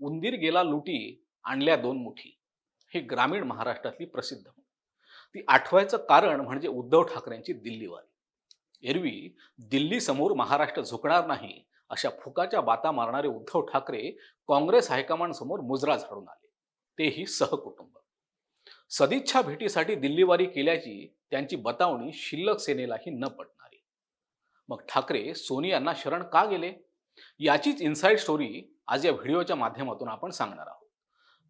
उंदीर गेला लुटी आणल्या दोन मुठी. हे ग्रामीण महाराष्ट्रातली प्रसिद्ध ती आठवायचं कारण म्हणजे उद्धव ठाकरेंची दिल्लीवारी. एरवी दिल्ली समोर महाराष्ट्र झुकणार नाही अशा फुकाच्या बाता मारणारे उद्धव ठाकरे काँग्रेस हायकमांड समोर मुजरा झाडून आले. तेही सहकुटुंब. सदिच्छा भेटीसाठी दिल्लीवारी केल्याची त्यांची बतावणी शिल्लक सेनेलाही न पटणारी. मग ठाकरे सोनियांना शरण का गेले? याचीच इन्साईड स्टोरी आज या व्हिडिओच्या माध्यमातून आपण सांगणार आहोत.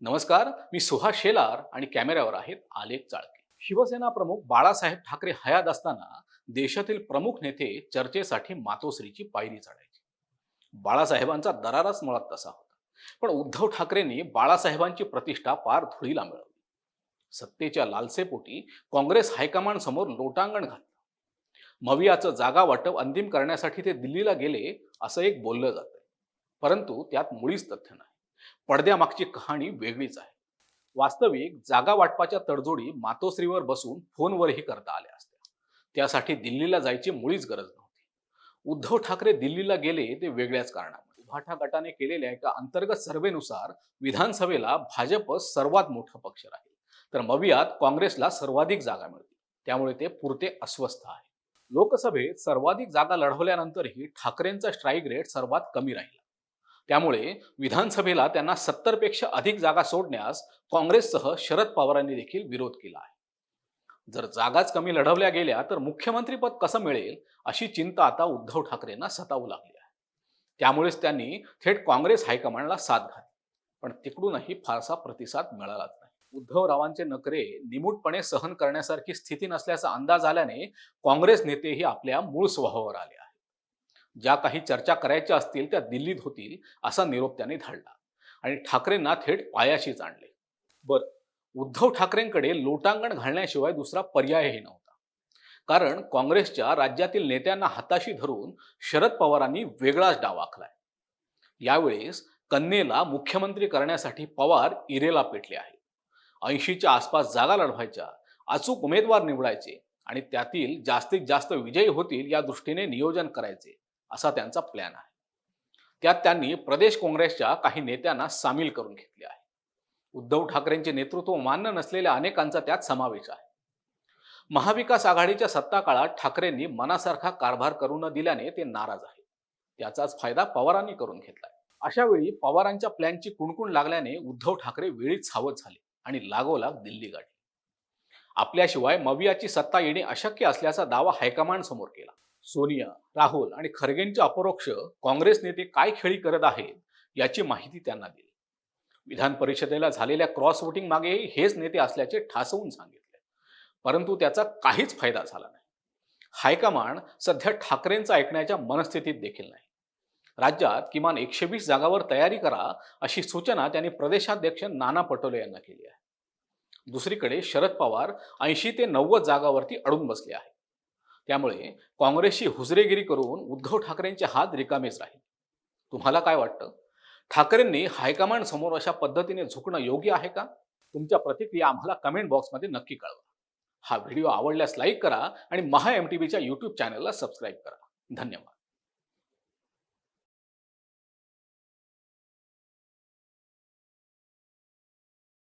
नमस्कार मी सुहास शेलार आणि कॅमेऱ्यावर आहेत आलेख चाळके शिवसेना प्रमुख बाळासाहेब ठाकरे हयात असताना देशातील प्रमुख नेते चर्चेसाठी मातोश्रीची पायरी चढायची. बाळासाहेबांचा दरारच मुळात तसा होता. पण उद्धव ठाकरेंनी बाळासाहेबांची प्रतिष्ठा पार धुळीला मिळवली. सत्तेच्या लालसेपोटी काँग्रेस हायकमांड समोर लोटांगण घातलं. मवियाचं जागा वाटप अंतिम करण्यासाठी ते दिल्लीला गेले असं एक बोललं जातं परंतु त्यात मुळीच तथ्य नाही. पडद्यामागची कहाणी वेगळीच आहे. वास्तविक जागा वाटपाच्या तडजोडी मातोश्रीवर बसून फोनवरही करता आल्या असत्या. त्यासाठी दिल्लीला जायची मुळीच गरज नव्हती. उद्धव ठाकरे दिल्लीला गेले ते वेगळ्याच कारणामुळे उभाठा गटाने केलेल्या एका अंतर्गत सर्व्हेनुसार विधानसभेला भाजप सर्वात मोठा पक्ष राहील. तर मवियात काँग्रेसला सर्वाधिक जागा मिळतील. त्यामुळे ते पुरते अस्वस्थ आहे लोकसभेत सर्वाधिक जागा लढवल्यानंतरही ठाकरेंचा स्ट्राईक रेट सर्वात कमी राहिला. त्यामुळे विधानसभेला त्यांना सत्तरपेक्षा अधिक जागा सोडण्यास काँग्रेससह शरद पवारांनी देखील विरोध केला आहे. जर जागाच कमी लढवल्या गेल्या तर मुख्यमंत्रीपद कसं मिळेल अशी चिंता आता उद्धव ठाकरेंना सतावू लागली आहे. त्यामुळेच त्यांनी थेट काँग्रेस हायकमांडला साथ घातली. पण तिकडूनही फारसा प्रतिसाद मिळालाच नाही. उद्धवरावांचे नखरे निमूटपणे सहन करण्यासारखी स्थिती नसल्याचा अंदाज आल्याने काँग्रेस नेतेही आपल्या मूळ स्वभावावर आले आहेत. ज्या काही चर्चा करायच्या असतील त्या दिल्लीत होतील असा निरोप त्यांनी धाडला. आणि ठाकरेंना थेट पायाशीच आणले. बर उद्धव ठाकरेंकडे लोटांगण घालण्याशिवाय दुसरा पर्यायही नव्हता. कारण काँग्रेसच्या राज्यातील नेत्यांना हाताशी धरून शरद पवारांनी वेगळाच डाव आखलाय. यावेळेस कन्नेला मुख्यमंत्री करण्यासाठी पवार इरेला पेटले आहेत. ऐंशीच्या आसपास जागा लढवायच्या अचूक उमेदवार निवडायचे आणि त्यातील जास्तीत जास्त विजयी होतील या दृष्टीने नियोजन करायचे असा त्यांचा प्लॅन आहे. त्यात त्यांनी प्रदेश काँग्रेसच्या काही नेत्यांना सामील करून घेतले आहे. उद्धव ठाकरेंचे नेतृत्व मान्य नसलेल्या अनेकांचा त्यात समावेश आहे. महाविकास आघाडीच्या सत्ता काळात ठाकरेंनी मनासारखा कारभार करू न दिल्याने ते नाराज आहे त्याचाच फायदा पवारांनी करून घेतलाय. अशा वेळी पवारांच्या प्लॅनची कुणकुण लागल्याने उद्धव ठाकरे वेळीच सावध झाले. आणि लागोलाग दिल्ली गाठली आपल्याशिवाय मवियाची सत्ता येणे अशक्य असल्याचा दावा हायकमांड समोर केला. सोनिया राहुल आणि खरगेंचे अपरोक्ष काँग्रेस नेते काय खेळी करत आहेत याची माहिती त्यांना दिली. विधान परिषदेला झालेल्या क्रॉस वोटिंग मागेही हेच नेते असल्याचे ठासवून सांगितले. परंतु त्याचा काहीच फायदा झाला नाही. हायकमांड सध्या ठाकरेंचा ऐकण्याच्या मनस्थितीत देखील नाही. राज्यात किमान एकशे वीस जागावर तयारी करा अशी सूचना त्यांनी प्रदेशाध्यक्ष नाना पटोले यांना केली आहे. दुसरीकडे शरद पवार ऐंशी ते नव्वद जागावरती अडून बसले आहेत. त्यामुळे काँग्रेसची हुजरेगिरी करून उद्धव ठाकरेंचे हात रिकामेच राहील. तुम्हाला काय वाटतं? ठाकरेंनी हायकमांड समोर अशा पद्धतीने झुकणं योग्य आहे का? तुमच्या प्रतिक्रिया आम्हाला कमेंट बॉक्समध्ये नक्की कळवा. हा व्हिडिओ आवडल्यास लाईक करा आणि महा एम टी व्हीच्या यूट्यूब चॅनलला सबस्क्राईब करा. धन्यवाद.